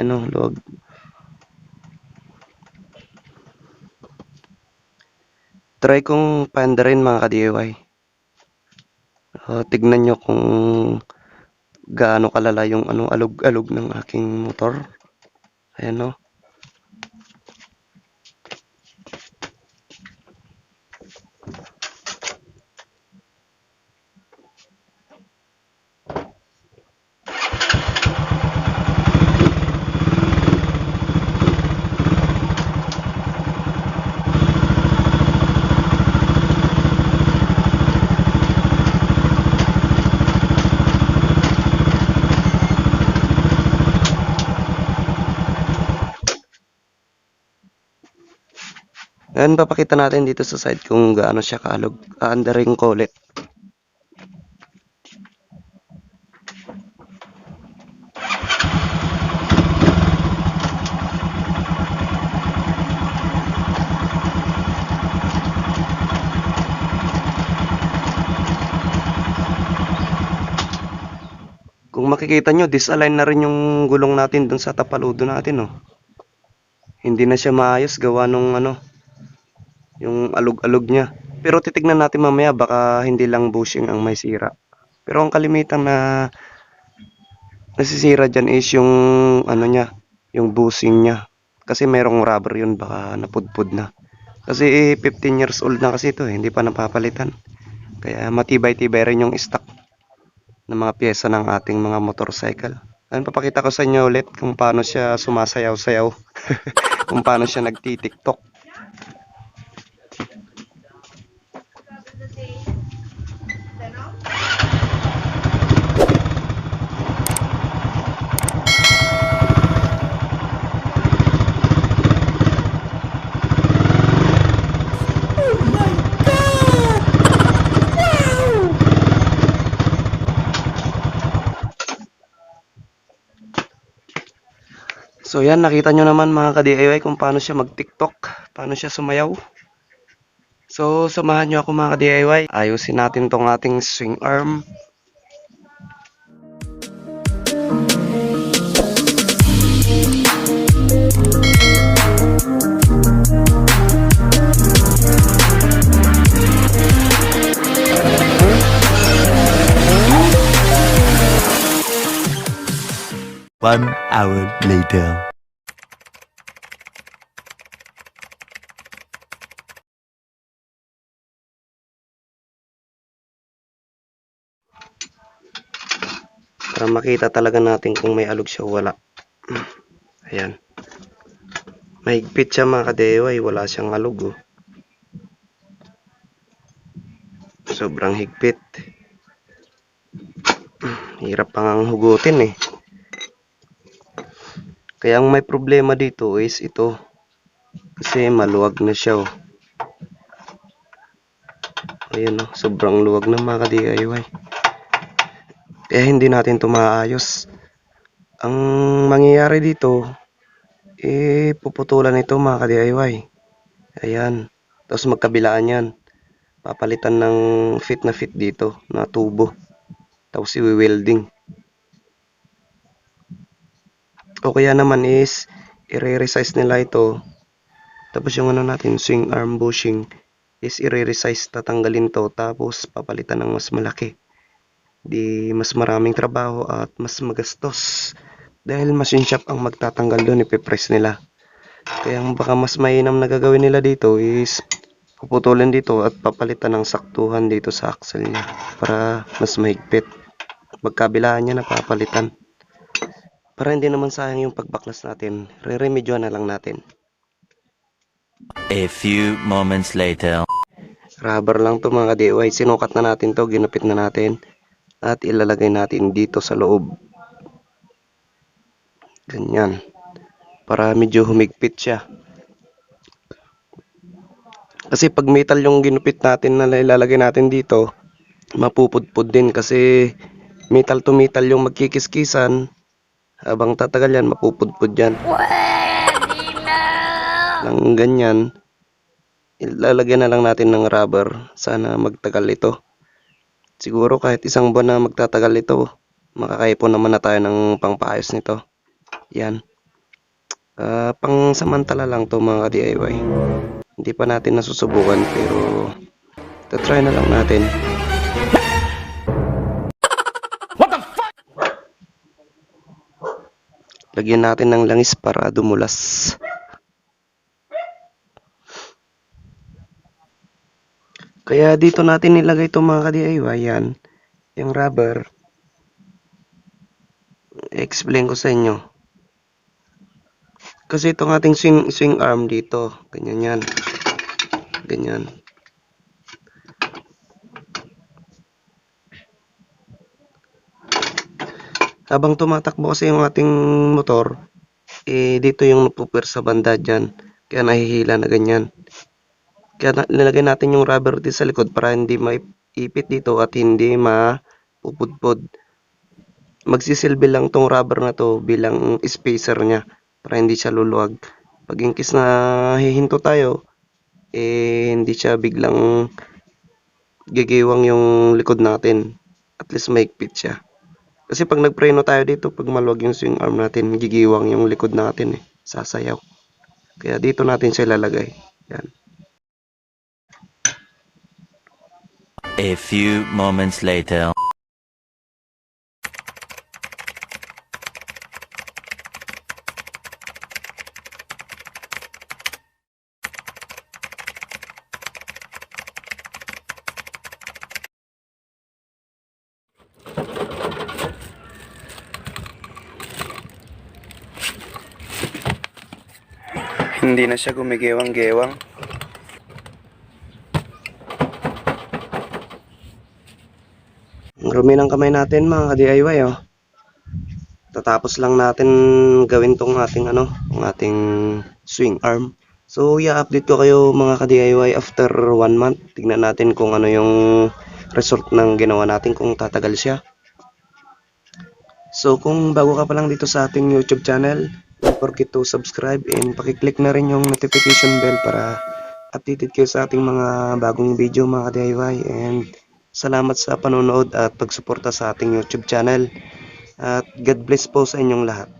Ano, luwag. Try kong paanda rin mga ka-DIY. Ah, tignan nyo kung gaano kalala yung ano, alog-alog ng aking motor. Ayan no. Ayan, papakita natin dito sa side kung gaano siya kaalog. Aandarin ko ulit. Kung makikita nyo, disalign na rin yung gulong natin dun sa tapaludo natin, oh. Hindi na siya maayos gawa nung ano, yung alog-alog niya. Pero titignan natin mamaya, baka hindi lang bushing ang may sira. Pero ang kalimitan na nasisira dyan is yung ano niya, yung bushing niya. Kasi merong rubber yun, baka napudpud na. Kasi eh, 15 years old na kasi ito, eh, hindi pa napapalitan. Kaya matibay-tibay rin yung stock ng mga pyesa ng ating mga motorcycle. Ayun, papakita ko sa inyo ulit kung paano siya sumasayaw-sayaw. kung paano siya nagtitiktok. So yan, nakita nyo naman mga ka-DIY kung paano siya mag-tiktok, paano siya sumayaw. So, samahan nyo ako mga ka-DIY. Ayusin natin tong ating swing arm. One hour later. Para makita talaga natin kung may alog siya o wala. Ayan. Mahigpit siya mga ka-DIY, wala siyang alog oh. Sobrang higpit. Hirap pang ang hugutin eh. Kaya ang may problema dito is ito. Kasi maluwag na siya oh. Ayun oh, sobrang luwag na mga ka-DIY. Kaya hindi natin ito maayos. Ang mangyayari dito, eh, puputulan ito mga ka-DIY. Ayan. Tapos magkabilaan yan. Papalitan ng fit na fit dito, na tubo. Tapos i-welding. O kaya naman is, i-resize nila ito. Tapos yung ano natin, swing arm bushing, is i-resize, tatanggalin to. Tapos papalitan ng mas malaki di mas maraming trabaho at mas magastos. Dahil machine shop ang magtatanggal doon ipipress nila. Kaya ang baka mas mainam na gagawin nila dito is puputulin dito at papalitan ng saktuhan dito sa axle niya para mas mahigpit. Magkabilaan niya na papalitan para hindi naman sayang yung pagbaklas natin re-remedyoan na lang natin. A few moments later. rubber lang to mga DIY sinukat na natin to ginupit na natin at ilalagay natin dito sa loob. Ganyan. Para medyo humigpit siya. Kasi pag metal yung ginupit natin na ilalagay natin dito mapupudpud din kasi metal to metal yung magkikiskisan. Habang tatagal yan mapupudpud yan. Ng ganyan ilalagyan na lang natin ng rubber. Sana magtagal ito Siguro kahit isang buwan na magtatagal ito, makakaipon naman na tayo ng pangpaayos nito. Yan. Ah, pang samantala lang to mga DIY. Hindi pa natin nasusubukan pero try na lang natin. Lagyan natin ng langis para dumulas. Kaya dito natin nilagay itong mga ka-DIY yan. Yung rubber. Explain ko sa inyo. Kasi itong ating swing, swing arm dito. Ganyan yan. Ganyan. Habang tumatakbo kasi yung ating motor, eh dito yung napupir sa banda dyan. Kaya nahihila na ganyan. Kaya nilagay natin yung rubber dito sa likod para hindi maipit dito at hindi mapupudpod. Magsisilbi lang tong rubber na to bilang spacer niya para hindi siya luluwag. Pag in na hihinto tayo, eh hindi siya biglang gigiwang yung likod natin. At least maigpit siya. Kasi pag nagpreno tayo dito, pag maluwag yung swing arm natin, gigiwang yung likod natin eh. Sasayaw. Kaya dito natin siya ilalagay. Yan. A few moments later. Hindi na siya gumigewang-gewang. Rumi ng kamay natin mga ka-DIY oh. Tatapos lang natin gawin tong ating ano, ang ating swing arm. So, i-update ko kayo mga ka-DIY after one month. Tignan natin kung ano yung result ng ginawa natin kung tatagal siya. So, kung bago ka pa lang dito sa ating YouTube channel, don't forget to subscribe and pakiclick na rin yung notification bell para updated kayo sa ating mga bagong video mga DIY and salamat sa panonood at pagsuporta sa ating YouTube channel at God bless po sa inyong lahat.